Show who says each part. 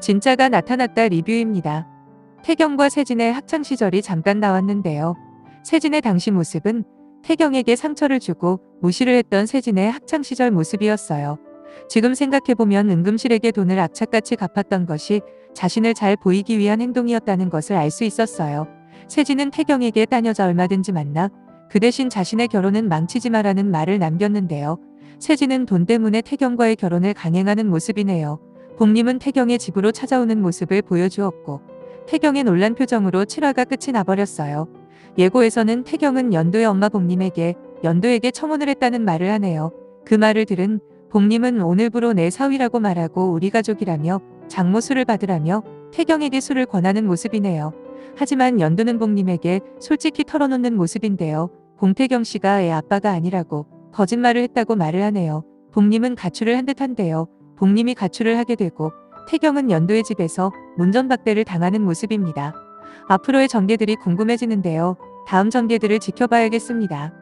Speaker 1: 진짜가 나타났다 리뷰입니다. 태경과 세진의 학창 시절이 잠깐 나왔는데요. 세진의 당시 모습은 태경에게 상처를 주고 무시를 했던 세진의 학창 시절 모습이었어요. 지금 생각해보면 응금실에게 돈을 악착같이 갚았던 것이 자신을 잘 보이기 위한 행동이었다는 것을 알 수 있었어요. 세진은 태경에게 딴 여자 얼마든지 만나 그 대신 자신의 결혼은 망치지 마라는 말을 남겼는데요. 세진은 돈 때문에 태경과의 결혼을 강행하는 모습이네요. 봄님은 태경의 집으로 찾아오는 모습을 보여주었고 태경의 놀란 표정으로 7화가 끝이 나버렸어요. 예고에서는 태경은 연도의 엄마 봄님에게 연도에게 청혼을 했다는 말을 하네요. 그 말을 들은 봄님은 오늘부로 내 사위라고 말하고 우리 가족이라며 장모 술을 받으라며 태경에게 술을 권하는 모습이네요. 하지만 연두는 봄님에게 솔직히 털어놓는 모습인데요. 봉태경 씨가 애 아빠가 아니라고 거짓말을 했다고 말을 하네요. 봄님은 가출을 한 듯한데요. 봄님이 가출을 하게 되고 태경은 연도의 집에서 문전박대를 당하는 모습입니다. 앞으로의 전개들이 궁금해지는데요. 다음 전개들을 지켜봐야겠습니다.